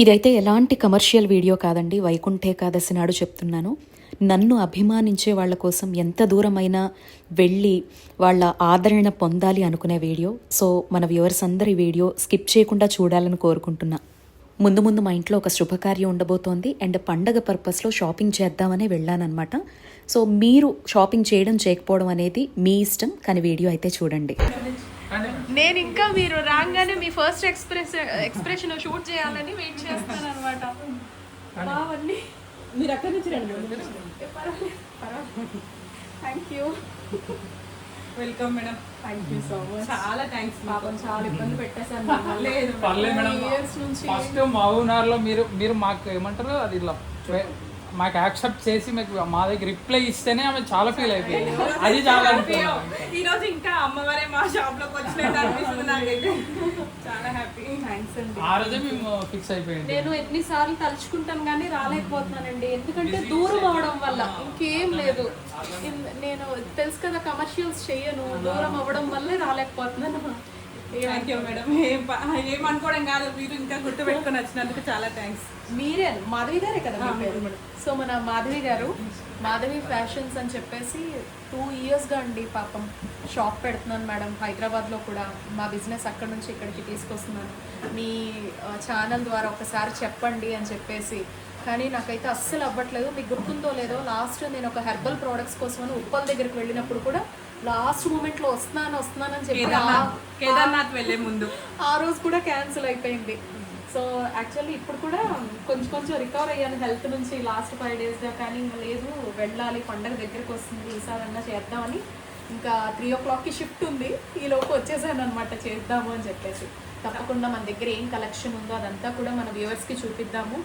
ఇదైతే ఎలాంటి commercial video కాదండి వైకుంఠ ఏకాదశి నాడు చెప్తున్నాను. నన్ను అభిమానించే వాళ్ళ కోసం ఎంత దూరమైనా వెళ్ళి వాళ్ళ ఆదరణ పొందాలి అనుకునే వీడియో. సో మన వ్యూవర్స్ అందరి వీడియో స్కిప్ చేయకుండా చూడాలని కోరుకుంటున్నా. ముందు ముందు మా ఇంట్లో ఒక శుభకార్యం ఉండబోతోంది. అండ్ పండగ పర్పస్లో షాపింగ్ చేద్దామనే వెళ్ళానమాట సో మీరు షాపింగ్ చేయడం చేయకపోవడం అనేది మీ ఇష్టం కానీ వీడియో అయితే చూడండి. నేను ఇంకా మీరు రాగానే మీ ఫస్ట్ ఎక్స్ప్రెస్ ఎక్స్ప్రెషన్ షూట్ చేయాలని వెయిట్ చేస్తాను అనమాట బావన్నీ. మీరు అక్కడి నుంచి రండి. Thank you welcome madam thank you so much చాలా థ్యాంక్స్ పాపం చాలా ఇబ్బంది పెట్టేశాను. లేదు పర్లేదు మేడం ఇయర్స్ నుంచి ఫస్ట్ మహబూబ్నగర్లో మీరు మీరు మాకు ఏమంటారు అది ఇలా మాకు యాక్సెప్ట్ చేసి మీకు మా దగ్గర రిప్లై ఇస్తేనే ఆమె చాలా ఫీల్ అయిపోయింది. అది చాలా అనుకున్నాను ఈ రోజు ఇంకా అమ్మవారే మా షాప్లోకి వచ్చినట్టు అనిపిస్తుంది నాకైతే. చాలా హ్యాపీ థ్యాంక్స్ అండి. ఆ రోజే మేము ఫిక్స్ అయిపోయింది. నేను ఎన్నిసార్లు తలుచుకుంటాను కానీ రాలేకపోతున్నానండి. ఎందుకంటే దూరం అవడం వల్ల ఇంకేం లేదు. ఇన్- నేను తెలుసు కదా కమర్షియల్స్ చెయ్యను దూరం అవ్వడం వల్లే రాలేకపోతున్నాను. థ్యాంక్ యూ మేడం ఏం అనుకోవడం కాదు. మీరు ఇంకా గుర్తు పెట్టుకొని వచ్చినందుకు చాలా థ్యాంక్స్ మీరే మాధవి గారే కదా సో మన మాధవి గారు మాధవి ఫ్యాషన్స్ అని చెప్పేసి టూ ఇయర్స్గా అండి పాపం షాప్ పెడుతున్నాను మేడం హైదరాబాద్లో కూడా మా బిజినెస్ అక్కడ నుంచి ఇక్కడికి తీసుకొస్తున్నాను. మీ ఛానల్ ద్వారా ఒకసారి చెప్పండి అని చెప్పేసి కానీ నాకైతే అస్సలు అవ్వట్లేదు. మీకు గుర్తుందో లేదో లాస్ట్ నేను ఒక హెర్బల్ ప్రోడక్ట్స్ కోసం అని ఉప్పల్ దగ్గరికి వెళ్ళినప్పుడు కూడా లాస్ట్ మూమెంట్లో వస్తున్నాను వస్తున్నాను అని చెప్పి కేదార్నాథ్ వెళ్ళే ముందు. ఆ రోజు కూడా క్యాన్సిల్ అయిపోయింది. సో యాక్చువల్లీ ఇప్పుడు కూడా కొంచెం కొంచెం రికవర్ అయ్యాను హెల్త్ నుంచి లాస్ట్ ఫైవ్ డేస్గా కానీ లేదు. వెళ్ళాలి పండగ దగ్గరికి వస్తుంది ఈసారి అన్నా చేద్దామని. ఇంకా త్రీ ఓ క్లాక్కి షిఫ్ట్ ఉంది. ఈ లోపు వచ్చేసాను అనమాట చేద్దాము అని చెప్పేసి. తప్పకుండా మన దగ్గర ఏం కలెక్షన్ ఉందో అదంతా కూడా మన వ్యూవర్స్కి చూపిద్దాము.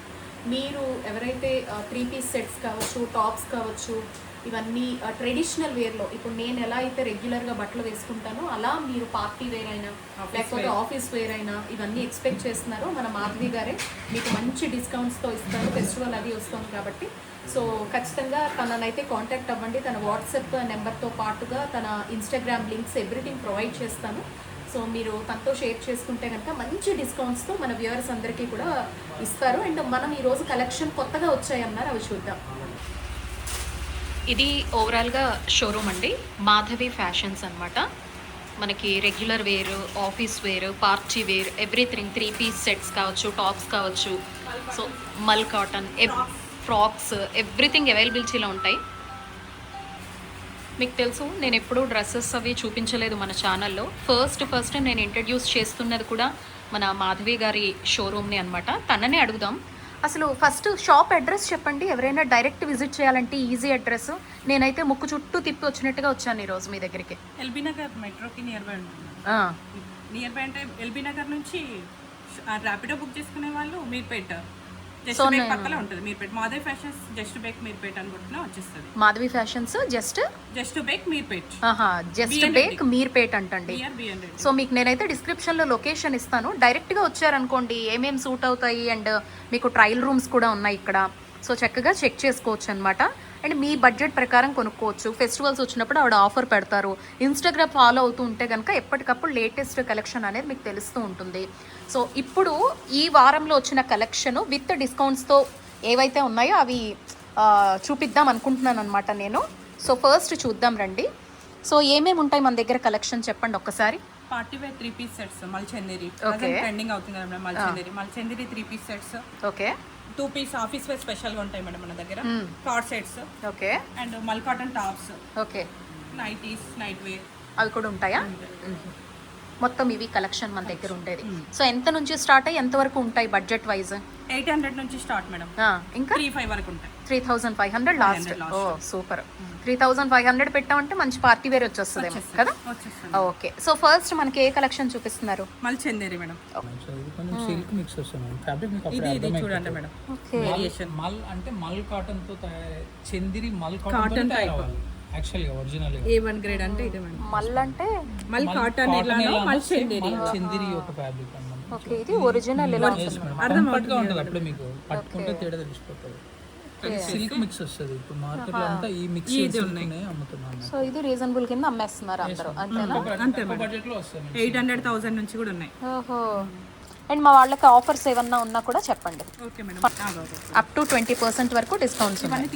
మీరు ఎవరైతే త్రీ పీస్ సెట్స్ కావచ్చు టాప్స్ కావచ్చు ఇవన్నీ ట్రెడిషనల్ వేర్లో ఇప్పుడు నేను ఎలా అయితే రెగ్యులర్గా బట్టలు వేసుకుంటానో అలా మీరు పార్టీ వేర్ అయినా లేకపోతే ఆఫీస్ వేర్ అయినా ఇవన్నీ ఎక్స్పెక్ట్ చేస్తున్నారో. మన మాధవి గారే మీకు మంచి డిస్కౌంట్స్తో ఇస్తారు ఫెస్టివల్ అది వస్తుంది కాబట్టి. సో ఖచ్చితంగా తననైతే కాంటాక్ట్ అవ్వండి. తన వాట్సాప్ నెంబర్తో పాటుగా తన ఇన్స్టాగ్రామ్ లింక్స్ ఎవ్రీథింగ్ ప్రొవైడ్ చేస్తాను. సో మీరు తనతో షేర్ చేసుకుంటే కనుక మంచి డిస్కౌంట్స్తో మన వ్యూవర్స్ అందరికీ కూడా ఇస్తారు. అండ్ మనం ఈరోజు కలెక్షన్ కొత్తగా వచ్చాయన్నారు. అవి చూద్దాం. ఇది ఓవరాల్గా షోరూమ్ అండి. మాధవి ఫ్యాషన్స్ అన్నమాట. మనకి regular wear office wear party wear everything three piece sets కావచ్చు టాప్స్ కావచ్చు. So mul cotton frocks everything అవైలబిలిటీలో ఉంటాయి. మీకు తెలుసు నేను ఎప్పుడూ డ్రెస్సెస్ అవి చూపించలేదు మన ఛానల్లో. ఫస్ట్ ఫస్ట్ నేను ఇంట్రడ్యూస్ చేస్తున్నది కూడా మన మాధవి గారి షోరూమ్ని అనమాట తననే అడుగుదాం. అసలు ఫస్ట్ షాప్ అడ్రస్ చెప్పండి. ఎవరైనా డైరెక్ట్ విజిట్ చేయాలంటే ఈజీ అడ్రస్ నేనైతే ముక్కు చుట్టూ తిప్పి వచ్చినట్టుగా వచ్చాను ఈరోజు మీ దగ్గరికి. ఎల్బీ నగర్ మెట్రోకి నియర్ బై నియర్ బై అంటే ఎల్బీ నగర్ నుంచి ర్యాపిడో బుక్ చేసుకునే వాళ్ళు మీర్పేట పక్కన ఉంటుంది. ఫ్యాషన్స్ జస్ట్ బేక్ వచ్చేస్తుంది. Madhavi fashions just just back Meerpet just. Back Meerpet అంటండి. సో మీకు నేనైతే డిస్క్రిప్షన్లో లొకేషన్ ఇస్తాను. డైరెక్ట్గా వచ్చారనుకోండి ఏమేమి సూట్ అవుతాయి అండ్ మీకు ట్రయల్ రూమ్స్ కూడా ఉన్నాయి ఇక్కడ. సో చక్కగా చెక్ చేసుకోవచ్చు అనమాట అండ్ మీ బడ్జెట్ ప్రకారం కొనుక్కోవచ్చు. ఫెస్టివల్స్ వచ్చినప్పుడు ఆవిడ ఆఫర్ పెడతారు. ఇన్స్టాగ్రామ్ ఫాలో అవుతూ ఉంటే కనుక ఎప్పటికప్పుడు లేటెస్ట్ కలెక్షన్ అనేది మీకు తెలుస్తూ ఉంటుంది. సో ఇప్పుడు ఈ వారంలో వచ్చిన కలెక్షన్ విత్ డిస్కౌంట్స్తో ఏవైతే ఉన్నాయో అవి చూపిద్దాం అనుకుంటున్నాను అనమాట నేను. సో ఫస్ట్ చూద్దాం రండి. సో ఏమేమి ఉంటాయి మన దగ్గర కలెక్షన్ చెప్పండి ఒక్కసారి. Party wear three piece sets మల్చందేరి. Trending అవుతుంది మల్చందేరి. మల్చందేరి three piece sets. Okay. Two piece office wear స్పెషల్గా ఉంటాయి మేడం మన దగ్గర. Card sets okay. అండ్ మల్ cotton tops. Okay. Nighties night wear అవి కూడా ఉంటాయా. మొత్తం ఇవి కలెక్షన్ మన దగ్గర ఉండేది. సో ఎంత నుంచి స్టార్ట్ అయ్యి ఎంత వరకు ఉంటాయి బడ్జెట్ వైజ్ ఎయిట్ హండ్రెడ్ నుంచి స్టార్ట్ మేడం. ఇంకా? త్రీ ఫైవ్ వరకు ఉంటాయి. Three thousand five hundred last. 500 last. Oh super. Three thousand five hundred పెట్టామంటే మంచి పార్టీ వేర్ వచ్చేస్తుందేమో కదా? వచ్చేస్తుంది. ఓకే. సో ఫస్ట్ మనకి ఏ కలెక్షన్ చూపిస్తున్నారు? మళ్ళీ చందేరి మేడం ఇది సిల్క్ మిక్స్ ఇది. చూడండి మేడం. ఓకే. వేరియేషన్ మల్ అంటే మల్ కాటన్తో చందిరి మల్ కాటన్ type. యాక్చువల్గా ఒరిజినల్ ఏ. వన్ గ్రేడ్ అంటే ఇదే మేడం మల్ అంటే? మళ్ళీ కాటన్ ఎలానో మళ్ళీ చందేరి చందిరి ఒక ఫ్యాబ్రిక్ అన్నమాట. ఓకే ఇది ఒరిజినల్ ఎలా ఉంటుంది కంఫర్ట్గా ఉంటుంది అప్పుడే మీకు. పట్టుకుంటే తేడా తెలిసిపోతుంది. కానీ సిల్క్ మిక్స్ వస్తుంది. ఇప్పుడు మార్కెట్లో అంతా ఈ మిక్స్ ఉన్నాయి. అమ్ముతున్నాను సో ఇది రీజనబుల్ కింద అమ్మేస్తున్నారు అందరూ. అంతేనా? అంతే బడ్జెట్లో వస్తుంది ఎయిట్ హండ్రెడ్ థౌసండ్ నుంచి కూడా ఉన్నాయి. ఓహో. అండ్ మా వాళ్ళకి ఆఫర్స్ ఏమన్నా ఉన్నా కూడా చెప్పండి. Okay madam up to twenty percent వరకు డిస్కౌంట్స్ ఉన్నాయి.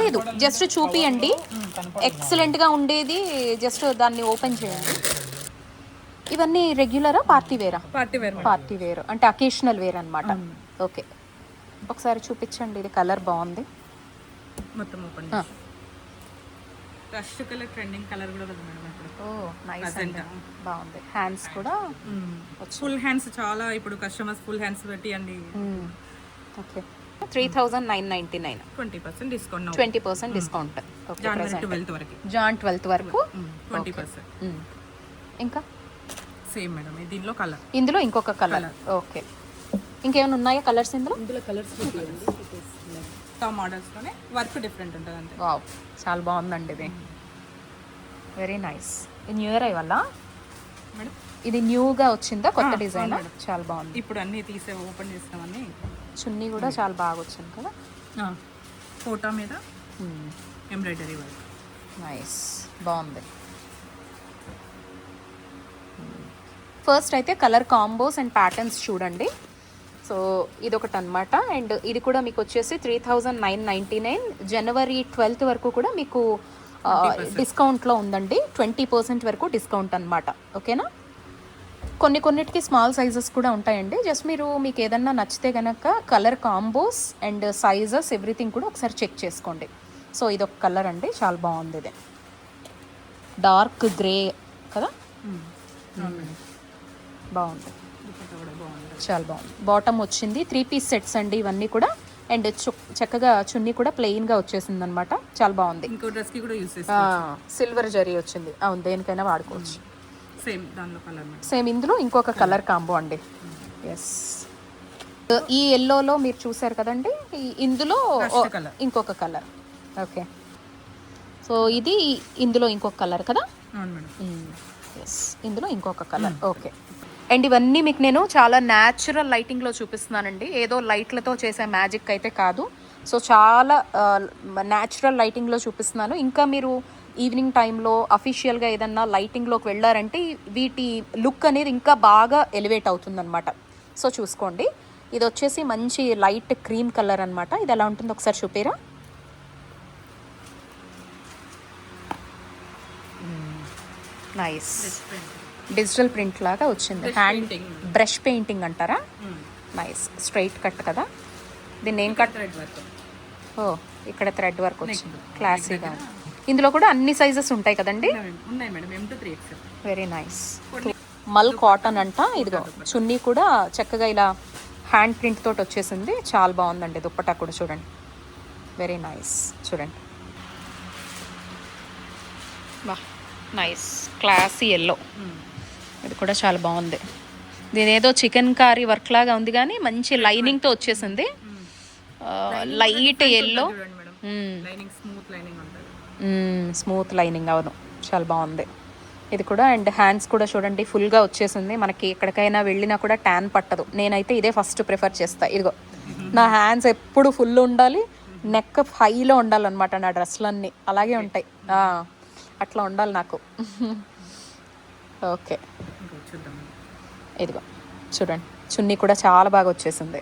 లేదు జస్ట్ చూపియండి. ఎక్సలెంట్గా ఉండేది. జస్ట్ దాన్ని ఓపెన్ చేయండి. ఇవన్నీ రెగ్యులరా పార్టీ వేరా పార్టీ వేర్ పార్టీ వేర్ అంటే అకేషనల్ వేర్ అన్నమాట. ఓకే ఒకసారి చూపించండి ఇది కలర్ బాగుంది. మొత్తం open rush colour trending colour కూడా ఉంది మేడం ఇప్పుడు ఓ నైస్ Present. బాగుంది. హ్యాండ్స్ కూడా ఫుల్ హ్యాండ్స్ చాలా ఇప్పుడు కస్టమర్స్ ఫుల్ హ్యాండ్స్ పెట్టి అండి okay three thousand nine ninety nine. Twenty percent discount twenty percent discount okay జనవరి ట్వెల్త్ వరకు. జాన్ ట్వెల్త్ వరకు? Twenty percent. మ్మ్. ఇంకా? సేమ్ మేడం దీనిలో కలర్ ఇందులో ఇంకొక కలర్ ఓకే ఇంకేమైనా ఉన్నాయా కలర్స్ ఇందులో? టాప్ మోడల్స్లోనే వర్క్ డిఫరెంట్ ఉంటుంది అంతే. వావ్ చాలా బాగుందండి ఇది. వెరీ నైస్ ఇది న్యూ ఇయర్ వల్ల మేడం ఇది న్యూగా వచ్చిందా? కొత్త డిజైన్ చాలా బాగుంది. ఇప్పుడు అన్నీ తీసే ఓపెన్ చేస్తామని చున్నీ కూడా చాలా బాగా వచ్చింది కదా ఫోటో మీద ఎంబ్రాయిడరీ వర్క్. నైస్ బాగుంది. ఫస్ట్ అయితే కలర్ కాంబోస్ అండ్ ప్యాటర్న్స్ చూడండి. సో ఇది ఒకటి అనమాట అండ్ ఇది కూడా మీకు వచ్చేసి three thousand nine ninety nine జనవరి ట్వెల్త్ వరకు కూడా మీకు డిస్కౌంట్లో ఉందండి. ట్వంటీ పర్సెంట్ వరకు డిస్కౌంట్ అనమాట ఓకేనా కొన్ని కొన్నిటికి స్మాల్ సైజెస్ కూడా ఉంటాయండి. జస్ట్ మీరు మీకు ఏదన్నా నచ్చితే కనుక colour combos and sizes everything కూడా ఒకసారి చెక్ చేసుకోండి. సో ఇది ఒక కలర్ అండి. చాలా బాగుంది ఇది. డార్క్ గ్రే కదా? బాగుంది. దుపట్టా కూడా బాగుంది చాలా బాగుంది. బాటమ్ వచ్చింది. త్రీ పీస్ సెట్స్ అండి ఇవన్నీ కూడా. అండ్ చక్కగా చున్నీ కూడా ప్లెయిన్గా వచ్చేసింది అనమాట చాలా బాగుంది. సిల్వర్ జరీ వచ్చింది. అవును దేనికైనా వాడుకోవచ్చు. సేమ్ దానిలో కలర్ సేమ్ ఇందులో ఇంకొక కలర్ కాంబో అండి. ఎస్ ఈ ఎల్లోలో మీరు చూసారు కదండి? ఇందులో colour. ఇంకొక కలర్ ఓకే సో ఇది ఇందులో ఇంకొక కలర్ కదా? ఎస్ ఇందులో ఇంకొక కలర్ ఓకే అండ్ ఇవన్నీ మీకు నేను చాలా న్యాచురల్ లైటింగ్లో చూపిస్తున్నానండి. ఏదో లైట్లతో చేసే మ్యాజిక్ అయితే కాదు. సో చాలా న్యాచురల్ లైటింగ్లో చూపిస్తున్నాను. ఇంకా మీరు ఈవినింగ్ టైంలో అఫీషియల్గా ఏదన్నా లైటింగ్లోకి వెళ్ళారంటే వీటి లుక్ అనేది ఇంకా బాగా ఎలివేట్ అవుతుందన్నమాట. సో చూసుకోండి. ఇది వచ్చేసి మంచి లైట్ క్రీమ్ కలర్ అన్నమాట. ఇది ఎలా ఉంటుందో ఒకసారి చూపిరా. నైస్ డిజిటల్ ప్రింట్ లాగా వచ్చింది. హ్యాండ్. బ్రష్ పెయింటింగ్ అంటారా? నైస్ స్ట్రైట్ కట్ కదా. దీన్ని ఏం కట్ ఓ ఇక్కడ థ్రెడ్ వర్క్ వచ్చింది. క్లాసీగా ఇందులో కూడా అన్ని సైజెస్ ఉంటాయి కదండి? ఉన్నాయి madam. M to three X very nice mul cotton అంట. ఇదిగో చున్నీ కూడా చక్కగా ఇలా హ్యాండ్ ప్రింట్ తోటి వచ్చేసింది. చాలా బాగుందండి దుప్పటా కూడా చూడండి. వెరీ నైస్ చూడండి. బా నైస్ క్లాసీ ఎల్లో ఇది కూడా చాలా బాగుంది. దీని ఏదో చికెన్ కారీ వర్క్ లాగా ఉంది కానీ మంచి లైనింగ్తో వచ్చేసింది. Light yellow lining smooth lining smooth lining అవును. చాలా బాగుంది. ఇది కూడా అండ్ హ్యాండ్స్ కూడా చూడండి ఫుల్గా వచ్చేసింది. మనకి ఎక్కడికైనా వెళ్ళినా కూడా ట్యాన్ పట్టదు. నేనైతే ఇదే ఫస్ట్ ప్రిఫర్ చేస్తా. ఇదిగో నా హ్యాండ్స్ ఎప్పుడు ఫుల్ ఉండాలి నెక్ హైలో ఉండాలన్నమాట నా డ్రెస్లన్నీ. అలాగే ఉంటాయి. అట్లా ఉండాలి నాకు. ఓకే. ఇదిగో చూడండి. చున్నీ కూడా చాలా బాగా వచ్చేసింది.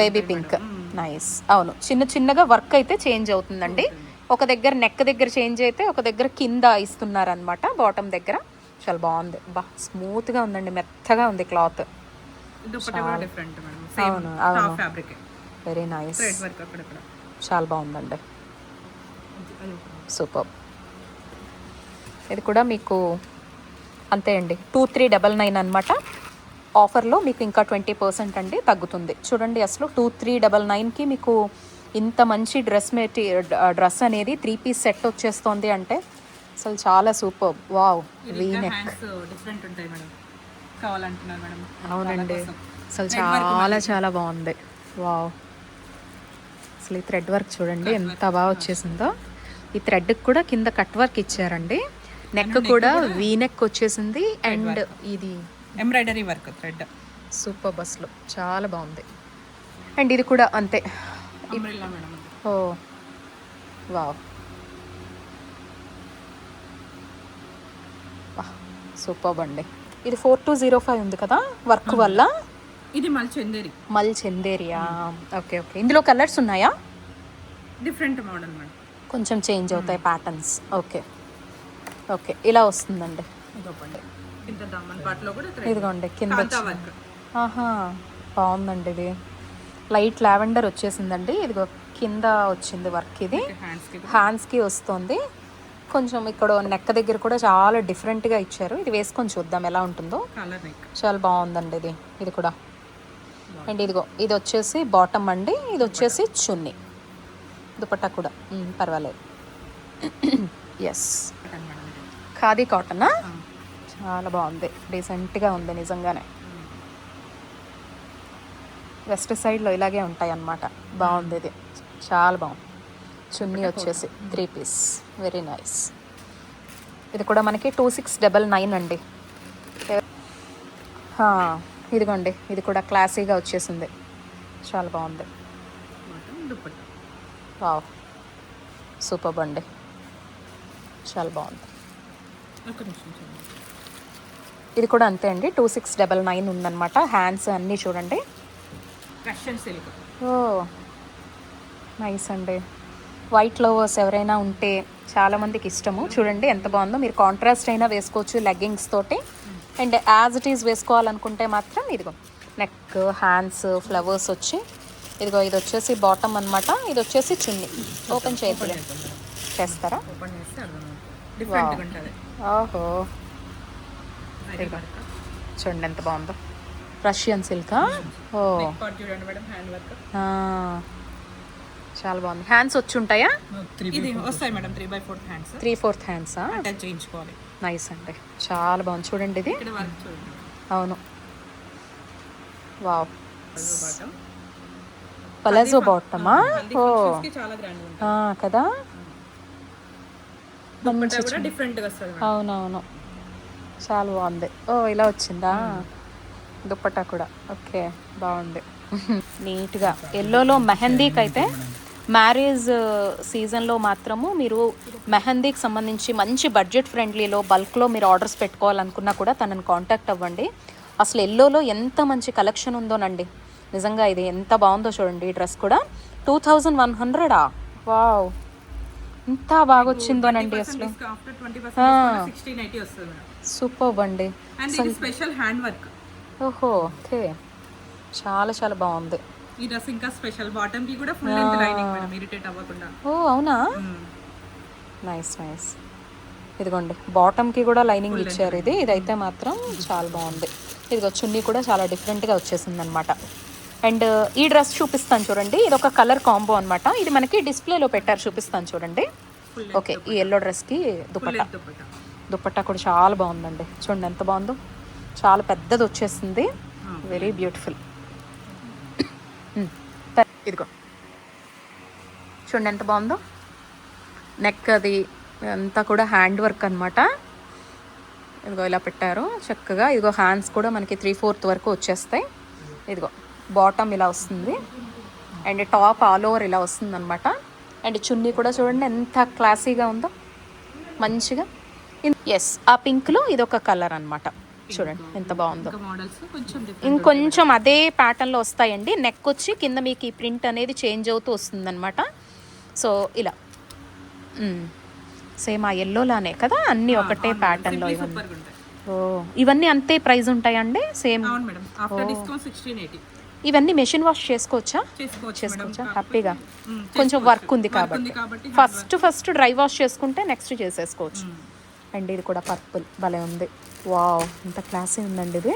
బేబీ పింక్ నైస్ అవును. చిన్న చిన్నగా వర్క్ అయితే చేంజ్ అవుతుందండి. ఒక దగ్గర నెక్ దగ్గర చేంజ్ అయితే ఒక దగ్గర కింద ఇస్తున్నారనమాట బాటమ్ దగ్గర. చాలా బాగుంది. బా స్మూత్గా ఉందండి మెత్తగా ఉంది క్లాత్ అవును, అవును. వెరీ నైస్ చాలా బాగుందండి. సూపర్ ఇది కూడా మీకు అంతే అండి టూ త్రీ డబల్ నైన్ అనమాట ఆఫర్లో మీకు ఇంకా ట్వంటీ పర్సెంట్ అండి తగ్గుతుంది. చూడండి అసలు టూ త్రీ డబల్ నైన్కి మీకు ఇంత మంచి డ్రెస్ మెటీ డ్రెస్ అనేది త్రీ పీస్ సెట్ వచ్చేస్తుంది అంటే అసలు చాలా super. Wow V neck hands different ఉంటాయి మేడం. కావాలంటున్నారు మేడం. అవునండి. అసలు చాలా చాలా బాగుంది. వావ్. అసలు ఈ థ్రెడ్ వర్క్ చూడండి ఎంత బాగా వచ్చేసిందో. ఈ థ్రెడ్కి కూడా కింద కట్ వర్క్ ఇచ్చారండి. నెక్ కూడా వీ నెక్ వచ్చేసింది. అండ్ ఇది ఎంబ్రాయిడరీ వర్క్ థ్రెడ్. సూపర్ బస్లో చాలా బాగుంది. అండ్ ఇది కూడా అంతే. ఓ వావ్. సూపర్ అండి. ఇది ఫోర్ టూ జీరో ఫైవ్ ఉంది కదా వర్క్ వల్ల? ఇది మళ్ళీ చందేరి. మల్ చందేరియా ఓకే ఓకే. ఇందులో కలర్స్ ఉన్నాయా? డిఫరెంట్ మోడల్ మేడం కొంచెం చేంజ్ అవుతాయి ప్యాటర్న్స్ ఓకే. ఓకే ఇలా వస్తుందండి. కూడా ఇదిగోండి కింద ఆహా బాగుందండి ఇది. లైట్ లావెండర్ వచ్చేసిందండి. ఇదిగో కింద వచ్చింది వర్క్ ఇది. హ్యాండ్స్కి వస్తుంది. కొంచెం ఇక్కడ నెక్ దగ్గర కూడా చాలా డిఫరెంట్గా ఇచ్చారు. ఇది వేసుకొని చూద్దాం ఎలా ఉంటుందో. చాలా బాగుందండి ఇది. ఇది కూడా. అండ్ ఇదిగో ఇది వచ్చేసి బాటమ్ అండి. ఇది వచ్చేసి చున్నీ. దుపట్టా కూడా. పర్వాలేదు. ఎస్. ఖాదీ కాటనా. చాలా బాగుంది. డీసెంట్గా ఉంది నిజంగానే. వెస్ట్ సైడ్లో ఇలాగే ఉంటాయి అన్నమాట బాగుంది ఇది చాలా బాగుంది చున్నీ వచ్చేసి త్రీ పీస్. Very nice. ఇది కూడా మనకి టూ సిక్స్ డబల్ నైన్ అండి. ఇదిగోండి. ఇది కూడా క్లాసీగా వచ్చేసింది. చాలా బాగుంది వావ్. సూపర్ అండి. చాలా బాగుంది ఇది కూడా అంతే అండి. టూ సిక్స్ డబల్ నైన్ ఉందన్నమాట. హ్యాండ్స్ అన్నీ చూడండి. Russian silk. ఓ నైస్ అండి వైట్ లవర్స్ ఎవరైనా ఉంటే చాలామందికి ఇష్టము. చూడండి ఎంత బాగుందో. మీరు కాంట్రాస్ట్ అయినా వేసుకోవచ్చు లెగ్గింగ్స్ తోటి. అండ్ యాజ్ ఇట్ ఈస్ వేసుకోవాలనుకుంటే మాత్రం ఇదిగో నెక్ హ్యాండ్స్ ఫ్లవర్స్ వచ్చి ఇదిగో ఇది వచ్చేసి బాటమ్ అన్నమాట. ఇది వచ్చేసి చున్నీ. ఓపెన్ చేయట్లే చేస్తారా? ఓహో. చూడండి ఎంత బాగుందో. రష్యన్ సిల్కా ఓ నెక్ పార్ట్ చూడండి మేడం హ్యాండ్ వర్క్ ఆ, చాలా బాగుంది. హ్యాండ్స్ వచ్చి ఉంటాయా? ఇది వస్తాయి madam three by four hands three fourth హ్యాండ్సా attach చేయించుకోవాలి. నైస్ అండి. చాలా బాగుంది. చూడండి ఇది. ఇక్కడ వర్క్ చూడండి. అవును. వావ్ పలాజో బాటమా ఓ కి చాలా గ్రాండ్ ఉంటుంది ఆ, కదా? దుపట్టా కూడా డిఫరెంట్గా వస్తుంది మేడం. అవునవును. చాలా బాగుంది. ఓ ఇలా వచ్చిందా? దుప్పట్టా కూడా. ఓకే బాగుంది. నీట్గా. ఎల్లోలో మెహందీకి అయితే మ్యారేజ్ సీజన్లో మాత్రము మీరు మెహందీకి సంబంధించి మంచి బడ్జెట్ ఫ్రెండ్లీలో బల్క్లో మీరు ఆర్డర్స్ పెట్టుకోవాలనుకున్నా కూడా తనని కాంటాక్ట్ అవ్వండి. అసలు ఎల్లోలో ఎంత మంచి కలెక్షన్ ఉందోనండి. నిజంగా ఇది ఎంత బాగుందో చూడండి ఈ డ్రెస్ కూడా. టూ థౌజండ్ వన్ హండ్రెడా? వావ్. ఇంత బాగా వచ్చిందోనండి అసలు. సూపర్ అండి. స్పెషల్ హ్యాండ్ వర్క్ ఓహో ఓకే. చాలా చాలా బాగుంది. ఈ డ్రెస్ ఇంకా స్పెషల్. బాటమ్కి కూడా full length lining madam irritate అవ్వకుండా. ఓ అవునా? నైస్ నైస్ ఇదిగోండి బాటమ్కి కూడా లైనింగ్ ఇచ్చారు ఇది. ఇదైతే మాత్రం చాలా బాగుంది. ఇదిగో చున్నీ కూడా చాలా డిఫరెంట్గా వచ్చేసింది అనమాట అండ్ ఈ డ్రెస్ చూపిస్తాను చూడండి. ఇది ఒక కలర్ కాంబో అనమాట ఇది మనకి డిస్ప్లేలో పెట్టారు చూపిస్తాను చూడండి. ఓకే ఈ ఎల్లో డ్రెస్కి దుపట్టా దుపట్టా దుపట్టా కూడా చాలా బాగుందండి. చూడండి ఎంత బాగుందో. చాలా పెద్దది వచ్చేసింది. వెరీ బ్యూటిఫుల్ ఇదిగో. చూడండి ఎంత బాగుందో. నెక్ అది అంతా కూడా హ్యాండ్ వర్క్ అనమాట ఇదిగో ఇలా పెట్టారు. చక్కగా ఇదిగో హ్యాండ్స్ కూడా మనకి త్రీ ఫోర్త్ వరకు వచ్చేస్తాయి. ఇదిగో బాటమ్ ఇలా వస్తుంది. అండ్ టాప్ ఆల్ ఓవర్ ఇలా వస్తుంది అనమాట అండ్ చున్నీ కూడా చూడండి ఎంత క్లాసీగా ఉందో. మంచిగా. ఎస్ ఆ పింక్లో ఇది ఒక కలర్ అనమాట చూడండి ఎంత బాగుందో. ఇంకొంచెం అదే ప్యాటర్న్లో వస్తాయండి. నెక్ వచ్చి కింద మీకు ఈ ప్రింట్ అనేది చేంజ్ అవుతూ వస్తుందన్నమాట. సో ఇలా. సేమ్ ఆ ఎల్లోలానే కదా? అన్నీ ఒకటే ప్యాటర్న్లో ఇవన్నీ. ఉంటాయి. ఓ ఇవన్నీ అంతే ప్రైస్ ఉంటాయండి? సేమ్ ఇవన్నీ మెషిన్ వాష్ చేసుకోవచ్చా? చేసుకోవచ్చు హ్యాపీగా కొంచెం వర్క్ ఉంది కాబట్టి. ఫస్ట్ ఫస్ట్ డ్రై వాష్ చేసుకుంటే నెక్స్ట్ చేసేసుకోవచ్చు. అండ్ ఇది కూడా పర్పుల్. భలే ఉంది. వావ్ ఇంత క్లాసీ ఉందండి ఇది.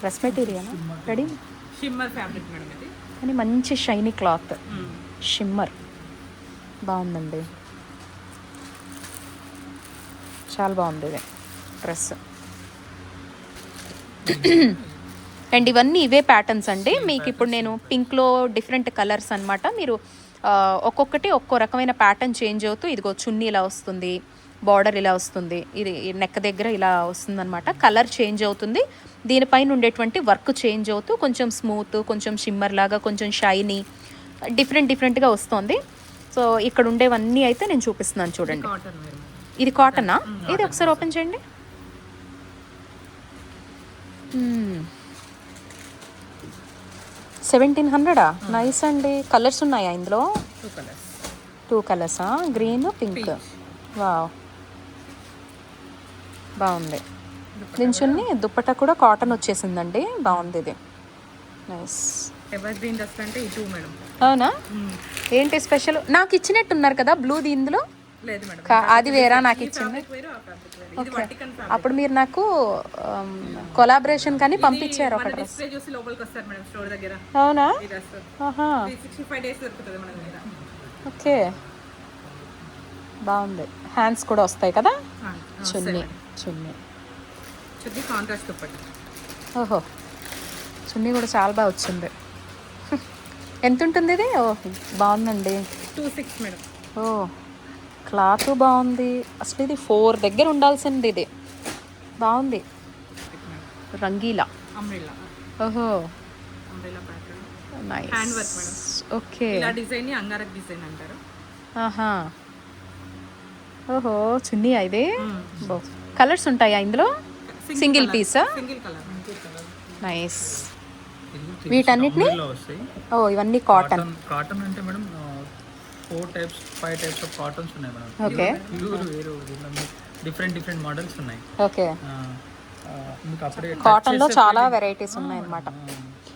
Dress material ready shimmer fabric madam ఇది. కానీ మంచి షైనీ క్లాత్ మ్మ్. షిమ్మర్ బాగుందండి. చాలా బాగుంది ఇది. డ్రెస్ అండ్ ఇవన్నీ ఇవే ప్యాటర్న్స్ అండి. మీకు ఇప్పుడు నేను పింక్లో డిఫరెంట్ కలర్స్ అన్నమాట. మీరు ఒక్కొక్కటి ఒక్కో రకమైన ప్యాటర్న్ చేంజ్ అవుతూ ఇదిగో చున్నీ ఇలా వస్తుంది. బార్డర్ ఇలా వస్తుంది. ఇది నెక్ దగ్గర ఇలా వస్తుందన్నమాట. కలర్ చేంజ్ అవుతుంది. దీనిపైన ఉండేటువంటి వర్క్ చేంజ్ అవుతూ కొంచెం స్మూత్ కొంచెం షిమ్మర్ లాగా కొంచెం షైనీ డిఫరెంట్ డిఫరెంట్గా వస్తుంది. సో ఇక్కడ ఉండేవన్నీ అయితే నేను చూపిస్తున్నాను చూడండి. ఇది కాటనా ఇది ఒకసారి ఓపెన్ చేయండి. సెవెంటీన్ హండ్రెడా నైస్ అండి. కలర్స్ ఉన్నాయా ఇందులో? టూ కలర్స్ టూ కలర్సా గ్రీన్ పింక్ వావ్ బాగుంది. దీని చున్ని దుప్పట కూడా కాటన్ వచ్చేసిందండి. బాగుంది ఇది. నైస్ అవునా? ఏంటి స్పెషల్ నాకు ఇచ్చినట్టున్నారు కదా బ్లూది ఇందులో? లేదు మేడం కా- అది వేరా నాకు ఇచ్చింది. వర్టికల్ అప్పుడు మీరు నాకు కొలాబరేషన్ కానీ పంపించారు అవునా? ఈ డ్రెస్ దగ్గర. ఓకే. బాగుంది. హ్యాండ్స్ కూడా వస్తాయి కదా? చున్నీ. చున్నీ. చున్నీ కాంట్రాస్ట్ దుప్పటి ఓహో చున్నీ కూడా చాలా బాగా వచ్చింది. ఎంత ఉంటుంది ఇది? ఓ బాగుందండి. Two six madam. ఓ క్లాత్ బాగుంది. అసలు ఇది ఫోర్ దగ్గర ఉండాల్సింది ఇది. బాగుంది. రంగీలా. అంబ్రిల్లా ఓహో. Umbrella pattern nice hand work madam. Okay ఇలా డిజైన్ని అంగారక్ డిజైన్ అంటారు. ఆహా. ఓహో చున్నీ ఇది? బో. కలర్స్ ఉంటాయా ఇందులో? సింగిల్ పీసా నైస్ వీటన్నిటిని? ఓ ఇవన్నీ కాటన్ కాటన్ కాటన్ అంటే madam four types five types of cottons ఉన్నాయి మేడం. ఓకే వేరు డిఫరెంట్ డిఫరెంట్ మోడల్స్ ఉన్నాయి. ఓకే అప్పుడే కాటన్లో చాలా వెరైటీస్ ఉన్నాయి అన్నమాట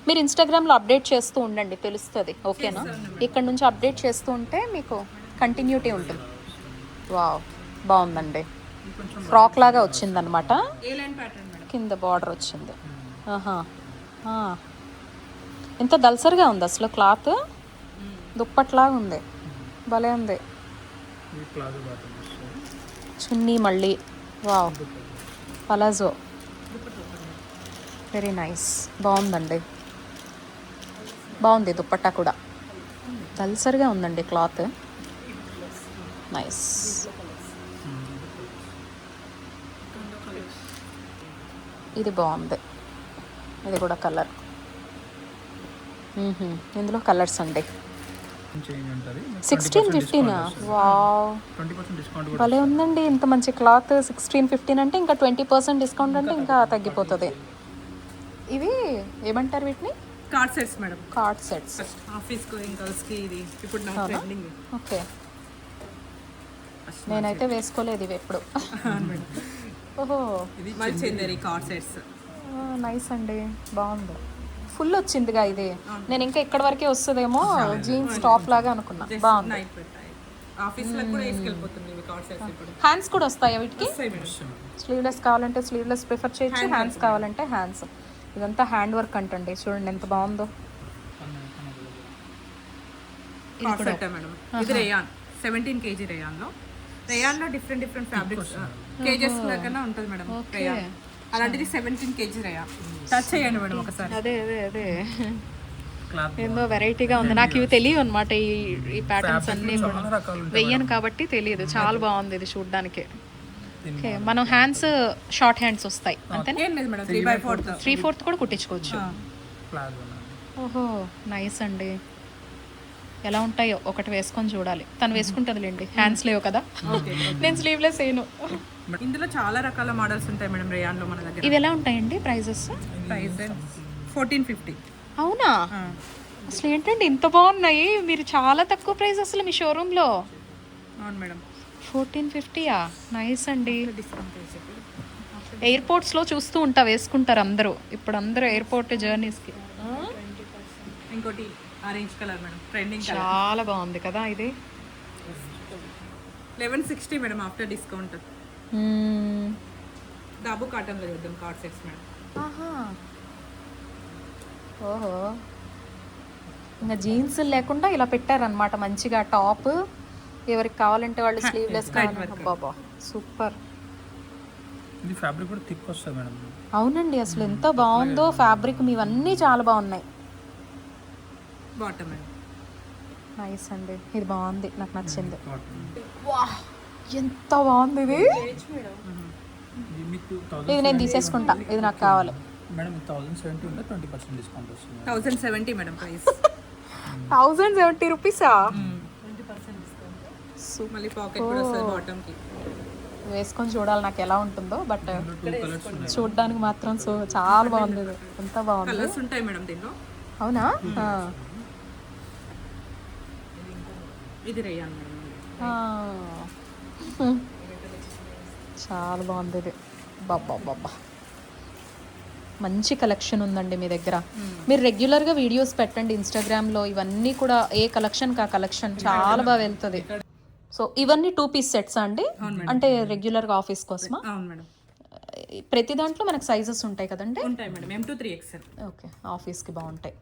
మీరు ఇన్స్టాగ్రామ్లో అప్డేట్ చేస్తూ ఉండండి తెలుస్తుంది. ఓకేనా ఇక్కడ నుంచి అప్డేట్ చేస్తూ ఉంటే మీకు కంటిన్యూటీ ఉంటుంది. వావ్ బాగుందండి. ఫ్రాక్ లాగా వచ్చిందనమాట ప్యాటర్న్ మేడం? కింద బార్డర్ వచ్చింది. ఆహా. ఆ. ఎంత దల్సరిగా ఉంది అసలు క్లాత్. దుప్పట్లాగా ఉంది. భలే ఉంది. చున్నీ మళ్ళీ. వావ్. పలాజో. Very nice. బాగుందండి. బాగుంది దుప్పట్టా కూడా. దల్సరిగా ఉందండి క్లాత్. నైస్. ఇది బాగుంది. ఇది కూడా కలర్. ఇందులో కలర్స్ ఉంటుంది సిక్స్టీన్ ఫిఫ్టీనా వావ్ భలే ఉందండి. ఇంత మంచి క్లాత్ సిక్స్టీన్ ఫిఫ్టీన్ అంటే ఇంకా ట్వంటీ పర్సెంట్ డిస్కౌంట్ అంటే ఇంకా తగ్గిపోతుంది. ఇవి ఏమంటారు వీటిని? Coord sets madam coord sets office going గర్ల్స్కి ఇది. ఇప్పుడు నా ట్రెండింగ్ ఓకే నేనైతే వేసుకోలేదు ఇవి ఎప్పుడు. ఓహో. మళ్ళీ చెందేరి కార్డ్ సెట్స్ నైస్ అండి. బాగుంది. ఫుల్ వచ్చిందిగా ఇది. నేను ఇంకా ఇక్కడ వరకే వస్తుందేమో జీన్స్ టాప్ లాగా అనుకున్నా. బాగుంది. హ్యాండ్స్ కూడా వస్తాయా వీటికి? స్లీవ్లెస్ కావాలంటే స్లీవ్లెస్ ప్రిఫర్ చేయొచ్చు. హ్యాండ్స్ కావాలంటే హ్యాండ్స్ ఇదంతా హ్యాండ్ వర్క్ అంటండి. చూడండి ఎంత బాగుందో. ఇది రేయాన్ సెవెంటీన్ కేజీ రేయాన్ లో రేయాన్లో డిఫరెంట్ డిఫరెంట్ ఫ్యాబ్రిక్స్ కేజెస్ కన్నా ఉంటుంది మేడం రేయాన్ అలాంటిది సెవెంటీన్ కేజీ రేయాన్ టచ్ చేయండి మేడం ఒకసారి. అదే అదే అదే. క్లాత్ ఏందో వెరైటీగా ఉంది. నాకు ఇవి తెలియదు అనమాట ఈ ఈ ప్యాటర్న్స్ అన్ని వెయ్యను కాబట్టి తెలియదు. చాలా బాగుంది ఇది చూడడానికి. ఓకే మనం హ్యాండ్స్ షార్ట్ హ్యాండ్స్ వస్తాయి. Madam three fourth three fourth కూడా కుట్టించుకోవచ్చు. ఓహో నైస్ అండి. ఎలా ఉంటాయో ఒకటి వేసుకొని చూడాలి. తను వేసుకుంటుందిలేండి హ్యాండ్స్ లేవు కదా. నేను స్లీవ్లెస్ వేయను ఇందులో చాలా రకాల మోడల్స్ ఉంటాయి మేడం రేయాన్లో మన దగ్గర. ఇవి ఎలా ఉంటాయండి ప్రైజెస్ ప్రైస్ ఫోర్టీన్ ఫిఫ్టీ అవునా? అసలు ఏంటండి ఇంత బాగున్నాయి? మీరు చాలా తక్కువ ప్రైస్ అసలు మీ షోరూంలో అవును మేడం. ఫోర్టీన్ ఫిఫ్టీయా నైస్ అండి. ఎయిర్పోర్ట్స్లో చూస్తూ ఉంటా వేసుకుంటారు అందరూ. ఇప్పుడు అందరూ ఎయిర్పోర్ట్ జర్నీస్కి ఇంకోటి orange colour madam trending colour. చాలా బాగుంది కదా ఇది. Eleven sixty madam after discount. Dabu కాటన్లో చూద్దాం కార్డ్ సెట్స్ మేడం. ఆహా. ఓహో. ఇంకా జీన్స్ లేకుండా ఇలా పెట్టారనమాట మంచిగా టాప్. ఎవరికి కావాలంటే వాళ్ళు స్లీవ్లెస్ బాబా సూపర్. ఇది ఫ్యాబ్రిక్ కూడా థిక్ వస్తుంది మేడం. అవునండి అసలు ఎంత బాగుందో ఫ్యాబ్రిక్ మీవన్నీ చాలా బాగున్నాయి. బాటమ్ నైస్ అండి. ఇది బాగుంది. నాకు నచ్చింది. వా ఎంత బాగుంది ఇది? ఇది మీకు ఇది నేను తీసేసుకుంటా. ఇది నాకు కావాలి. మేడం థౌసండ్ సెవెంటీ ఉంటే ట్వంటీ పర్సెంట్ డిస్కౌంట్ వస్తుంది. Thousand seventy madam price thousand seventy. రూపీసా మళ్ళీ పాకెట్ కూడా వస్తుంది వేసుకొని చూడాలి నాకు ఎలా ఉంటుందో బట్ చూడడానికి మాత్రం సో చాలా బాగుంది ఎంత బాగుంది? కలర్స్ ఉంటాయి మేడం దీనిలో. అవునా ఆ. ఇది రేయాన్ మేడం ఆ. చాలా బాగుంది ఇది. బాబ్బా బాబ్బా మంచి కలెక్షన్ ఉందండి మీ దగ్గర. మీరు రెగ్యులర్గా వీడియోస్ పెట్టండి ఇన్స్టాగ్రామ్లో. ఇవన్నీ కూడా ఏ కలెక్షన్ కా కలెక్షన్ చాలా బాగా వెళ్తుంది. సో ఇవన్నీ టూ పీస్ సెట్స్ అండి? అంటే రెగ్యులర్గా ఆఫీస్ కోసమా? ప్రతి దాంట్లో మనకు సైజెస్ ఉంటాయి కదండి? ఉంటాయి మేడం. ఓకే. ఆఫీస్కి బాగుంటాయి.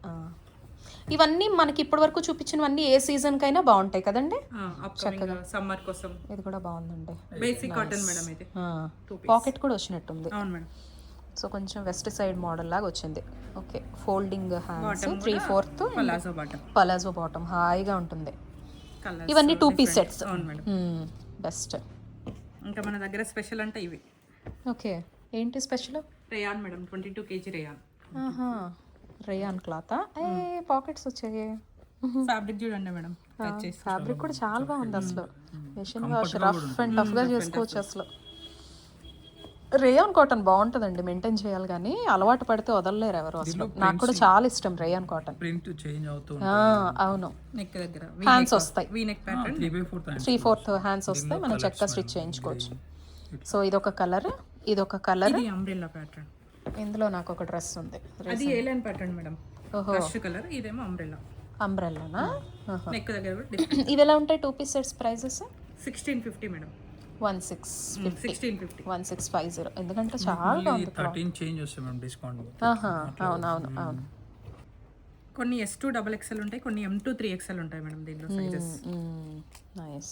ఇవన్నీ మనకి ఇప్పటి వరకు చూపించినవన్నీ ఏ సీజన్కైనా బాగుంటాయి కదండి? అప్కమింగ్ సమ్మర్ కోసం. ఇది కూడా బాగుందండి. బేసిక్ కాటన్ మేడం ఇది పాకెట్ కూడా వచ్చినట్టుంది. అవును మేడం సో కొంచెం వెస్ట్ సైడ్ మోడల్ లాగా వచ్చింది. Okay folding hands three fourth palazzo bottom palazzo bottom హాయిగా ఉంటుంది. ఇవన్నీ టూ పీస్ సెట్స్ బెస్ట్ ఇంకా మన దగ్గర స్పెషల్ అంటే ఇవి. ఓకే ఏంటి special rayon madam twenty two KG rayon rayon cloth. ఏ పాకెట్స్ వచ్చాయి. ఫ్యాబ్రిక్ చూడండి మేడం. ఫ్యాబ్రిక్ కూడా చాలా బాగుంది అసలు. మెషిన్ వాష్ రఫ్ అండ్ టఫ్గా చేసుకోవచ్చు అసలు. రేయాన్ కాటన్ బాగుంటుందండి మెయింటైన్ చేయాలి కానీ అలవాటు పడితే వదలలేరు ఎవరు అసలు. నాకు కూడా చాలా ఇష్టం రేయాన్ కాటన్. ప్రింట్ చేంజ్ అవుతూ ఆ, అవును. నెక్ దగ్గర. హ్యాండ్స్ వస్తాయి. V neck pattern three by four three fourth hands వస్తాయి. మనం చెక్క స్టిచ్ చేయించుకోవచ్చు. సో ఇదొక కలర్ ఇదొక కలర్ ఇది అంబ్రెల్లా ప్యాటర్న్ ఇందులో నాకు ఒక డ్రెస్ ఉంది. అది ఏ లైన్ ప్యాటర్న్ మేడం ఓహో. ఫస్ట్ కలర్ ఇదేమో అంబ్రెల్లా అంబ్రెల్లానా నెక్ దగ్గర కూడా డిఫరెంట్ ఇవి ఎలా ఉంటాయి two piece sets prices sixteen fifty madam one six sixteen fifty one six five zero ఎందుకంటే చాలా బాగుంది థర్టీన్ చేంజ్ వస్తాయి మ్యామ్ డిస్కౌంట్ ఆహా, అవును అవును అవును. కొన్ని ఎస్ టూ డబల్ ఎక్స్ఎల్ ఉంటాయి కొన్ని ఎం టూ త్రీ ఎక్స్ఎల్ ఉంటాయి మేడం దీంట్లో సైజెస్ నైస్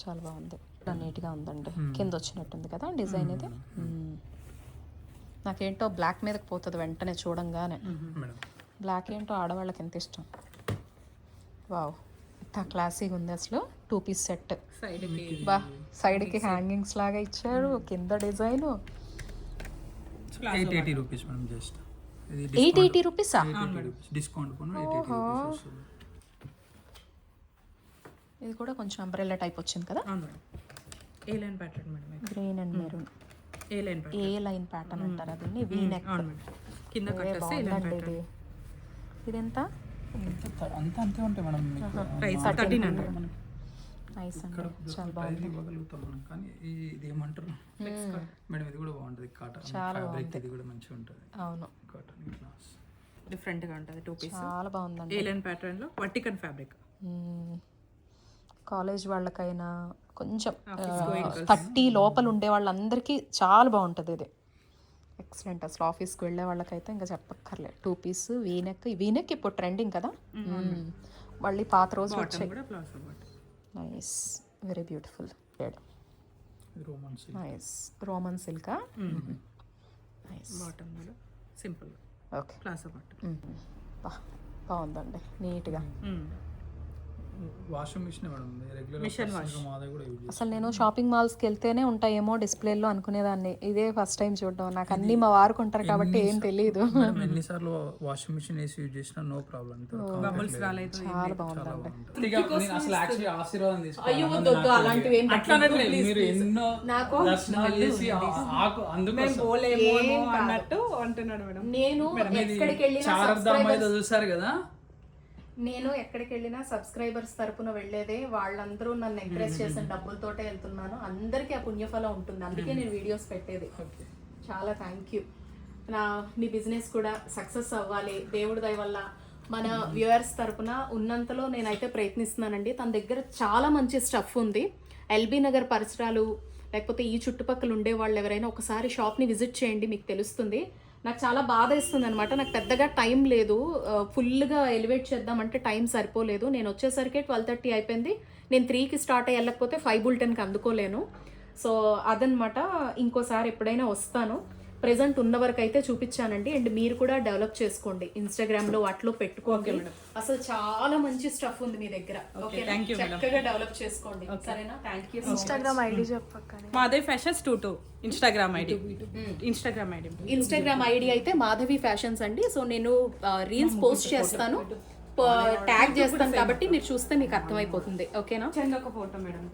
చాలా బాగుంది. చాలా నీట్గా ఉందండి. కింద వచ్చినట్టుంది కదా డిజైన్ ఇది? మ్మ్. నాకేంటో బ్లాక్ మీదకి పోతుంది వెంటనే చూడంగానే. మేడం. బ్లాక్ ఏంటో ఆడవాళ్ళకి ఎంత ఇష్టం? వావ్ ఇంత క్లాసీగా ఉంది అసలు. టూ పీస్ సెట్ సైడ్ బా సైడ్కి హ్యాంగింగ్స్ లాగా ఇచ్చారు కింద design. Eight eighty rupees just eight eighty రూపీసా discount ఇది కూడా కొంచెం అంబ్రెల్లా టైప్ వచ్చింది కదా? అవును madam. A line pattern madam ఇది. Green and maroon A line pattern A line pattern అంటారు అదండి వీ నెక్ కింద ఇది. ప్యాటర్న్ ఇదెంత? అంతా అంతే ఉంటాయి మేడం మీకు ప్రైస్ థర్టీన్ హండ్రెడ్ నైస్ అండి. చాలా బాగుంది. ఇవ్వగలుగుతాం మనం. కానీ ఇది ఏమంటారు? మేడం ఇది కూడా బాగుంటుంది. కాటన్ ఫ్యాబ్రిక్ ఇది కూడా మంచిగా ఉంటుంది. అవును. కాటన్ ఇట్లా డిఫరెంట్గా ఉంటుంది టూ పీస్ చాలా బాగుందండి. ఏ లైన్ ప్యాటర్న్లో వర్టికన్ ఫ్యాబ్రిక్ కాలేజ్ వాళ్ళకైనా కొంచెం థర్టీ లోపల ఉండే వాళ్ళందరికీ చాలా బాగుంటుంది ఇది. ఎక్సలెంట్ అసలు ఆఫీస్కి వెళ్ళే వాళ్ళకైతే ఇంకా చెప్పక్కర్లే two piece V neck V neck ఇప్పుడు ట్రెండింగ్ కదా? మ్మ్. మళ్ళీ పాత రోజు వచ్చాయి. Nice very beautiful nice Roman సిల్కా nice simple okay బాగుందండి. నీట్గా washing machine madam. Regular Machine wash. మా దగ్గర కూడా యూజ్ అసలు నేను షాపింగ్ మాల్స్కి వెళ్తేనే ఉంటాయేమో డిస్ప్లేలో అనుకునేదాన్ని. ఇదే ఫస్ట్ టైం చూడడం. నాకు అన్ని మా వారు కొంటారు కాబట్టి ఏం తెలియదు ఎన్నిసార్లు వాషింగ్ మిషన్ వేసి యూజ్ చేసినా నో ప్రాబ్లం. బబుల్స్ రాలేదు చాలా బాగుందండి. నేను అసలు యాక్చువల్లీ ఆశీర్వాదం తీసుకున్నాను. అట్లా అనట్లేదు. మీరు ఎన్నో దర్శనాలు చేసి ఆ- ఆకు అందుకోసం. పోలేమో అన్నట్టు అంటున్నాడు మేడం. నేను ఎక్కడికి వెళ్ళినా చారధామ అయితే చూసారు కదా? నేను ఎక్కడికి వెళ్ళినా సబ్స్క్రైబర్స్ తరపున వెళ్ళేదే వాళ్ళందరూ నన్ను ఎంకరేజ్ చేసిన డబ్బులతోటే వెళ్తున్నాను. అందరికీ ఆ పుణ్యఫలం ఉంటుంది. అందుకే నేను వీడియోస్ పెట్టేది. చాలా థ్యాంక్ యూ నా నీ బిజినెస్ కూడా సక్సెస్ అవ్వాలి. దేవుడి దయ వల్ల మన వ్యూవర్స్ తరపున ఉన్నంతలో నేనైతే ప్రయత్నిస్తున్నానండి. తన దగ్గర చాలా మంచి స్టఫ్ ఉంది. ఎల్బీ నగర్ పరిసరాలు లేకపోతే ఈ చుట్టుపక్కల ఉండే వాళ్ళు ఎవరైనా ఒకసారి షాప్ని విజిట్ చేయండి మీకు తెలుస్తుంది. నాకు చాలా బాధ ఇస్తుంది అనమాట నాకు పెద్దగా టైం లేదు. ఫుల్గా ఎలివేట్ చేద్దామంటే టైం సరిపోలేదు. నేను వచ్చేసరికి ట్వెల్వ్ థర్టీ అయిపోయింది. నేను త్రీకి స్టార్ట్ అయ్యి వెళ్ళకపోతే ఫైవ్ బుల్టెన్కి అందుకోలేను. సో అదనమాట ఇంకోసారి ఎప్పుడైనా వస్తాను. ప్రెసెంట్ ఉన్న వరకు అయితే చూపించానండి. అండ్ మీరు కూడా డెవలప్ చేసుకోండి. ఇన్స్టాగ్రామ్లో వాటిలో పెట్టుకోండి. అసలు చాలా మంచి స్టఫ్ ఉంది మీ దగ్గర. ఓకే చక్కగా డెవలప్ చేసుకోండి. సరేనా? థ్యాంక్ యూ ఇన్స్టాగ్రామ్ ఐడి మాదే fashions two two. Instagram ID. Instagram ID. Instagram ID అయితే మాధవి ఫ్యాషన్స్ అండి. సో నేను రీల్స్ పోస్ట్ చేస్తాను. ట్యాగ్ చేస్తాను కాబట్టి మీరు చూస్తే మీకు అర్థమైపోతుంది. ఓకేనా? చందొక ఫోటో మేడం.